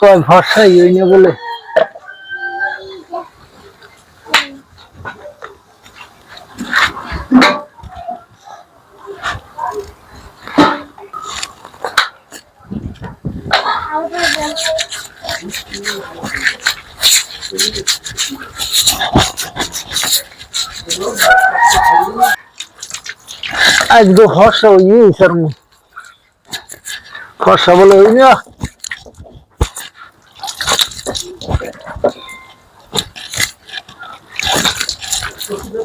কয় ভরসাই ওই না বলে? আজকে ভরসা ওই স্যার ভরসা বলে ওই না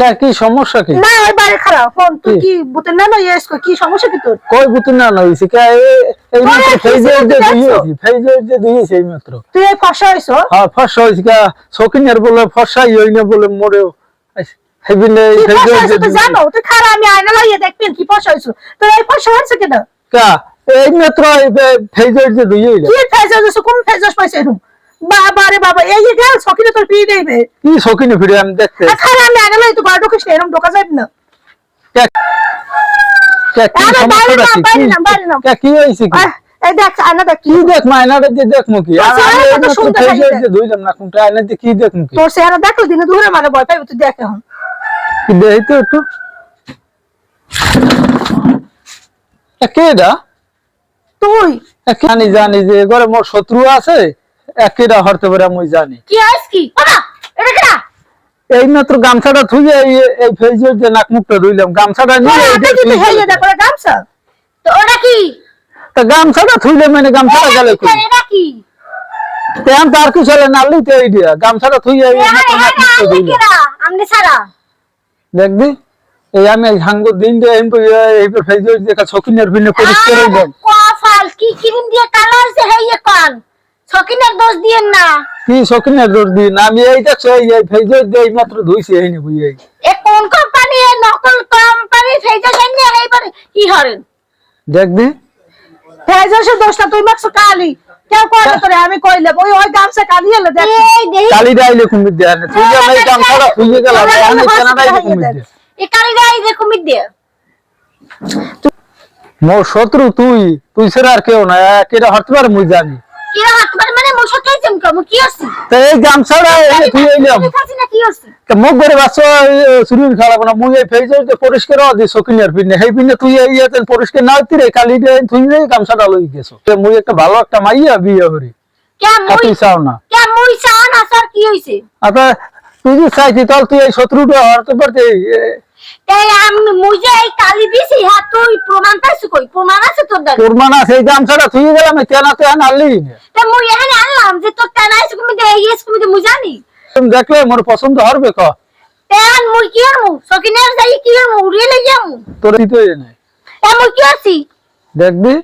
কা- কি সমস্যা কি? না ওই বাইরে খারাপ ফোন তুই কি? কি না না ইয়েস কি সমস্যা কি তোর? কই বুতুন না হইছে কে এই- মাত্র? দিয়েছি দিয়েছি এই তুই ফসা হইছো? হ্যাঁ ফসা হইছে কে সকিনের বলে ফসাই হই না বলে মরেও। হেবিনে তুই জানো তুই খারাপ আমি আয়না লাগিয়ে দেখবেন কি ফসা হইছো। তোর এই ফসা হচ্ছে কেন? কা এই মাত্র কি ফেজা কোন ফেজা পাইছে এরকম বাবা রে বাবা এই যে গেল সকিনে তোর পিয়ে দেবে। কি সকিনে ফিরে আমি দেখতে। আর আমি লাগিয়ে তো ঘর ঢুকিস এরকম ঢোকা যাবে না। কে কে কি এই দেখ আয়না দেখ। দেখ দেখ না কোনটা দেখ তোর চেহারা দেখো দিনে মানে ভয় পাইবে তুই দেখ এখন। কি দেই তো একটু? এ কে দা তুই। জানি জানি যে ঘরে মোর শত্রু আছে। একেরা হরতে পারে আমি জানি। কি আইস কি? বাবা এটা কেডা? এই মাত্র গামছাটা থুয়ে এই ফেজের যে নাক মুখটা ধুইলাম গামছাটা নিয়ে হাতে কি হেয়ে দিলাম। দেখ গামছা? তো ওটা কি? তা গামছাটা থুইলে মানে গামছাটা গেলে কই এটা কি? তেম তার কি চলে তো এই দিয়া গামছাটা থুয়ে এই মাত্র নাক মুখটা ধুইলাম। আমনে সারা দেখবি? এই আমি হাঙ্গ দিন দিয়ে এই এই ফেজের যে ছকিনের ভিন্ন পরিষ্কার হইলাম। কফাল কি ক্রিম দিয়ে কালো হইছে হেয়ে কোন ছকিনের দোষ দিয়েন না। কি ছকিনের দৌড় দিন? আমি এই দেখছ এই দিয়ে মাত্র ধুইছি এই এই। এ কোন কোম্পানি এ নকল কোম্পানি ফেজা কি হরেন? দেখবি। ফেজাসের দোষটা তুই কালি। কেউ কইলে তোরে আমি কইলে ওই ওই গামছা কালি এলে দেখ। এই দেই কালি ডাইলে কুমির দেয়া না তুই যে আমি গামছাটা থুয়ে গেলাম আমি কেন ডাইলে কুমির দেয়া এ কালি দে দে। মোর শত্রু তুই তুই ছাড়া আর কেউ না একেরা হরতে পারে মুই জানি। কি হাত এই গামছাটা তুই এলাম খাসি না কি আছে মুখ করে বাস শরীর খারাপ না। মুই এই ফেজে পরিষ্কার দি সকিনিয়ার পিনে সেই পিনে তুই ইয়েতে পরিষ্কার না হইতি রে কালি তুই এই গামছাটা লই গেছো। তো মুই একটা ভালো একটা মাইয়া বিয়ে করি। কে আর মুই চাও না। কে মুই কি হইছে? আচ্ছা তুই যে চাইছি তাহলে তুই এই শত্রুটা হরতে পারতি তাই আমি যে এই কালি দিছি হ্যাঁ তুই প্রমাণ পাইছো কই? প্রমাণ আছে তোর দ্বারা তোর মানা সেই গামছাটা তুই গেলাম কেন তুই আনলি। তা মুই এখানে আনলাম যে তোর টানাইছ তুমি দে ইয়েস তুমি দে মুই জানি। তুমি দেখলে মোর পছন্দ হরবে ক? তেন মুই কি করমু সকিনের যাই কি করমু উড়িয়ে লই যামু তোর দিতে নাই। এ মুই কি আছি দেখবি?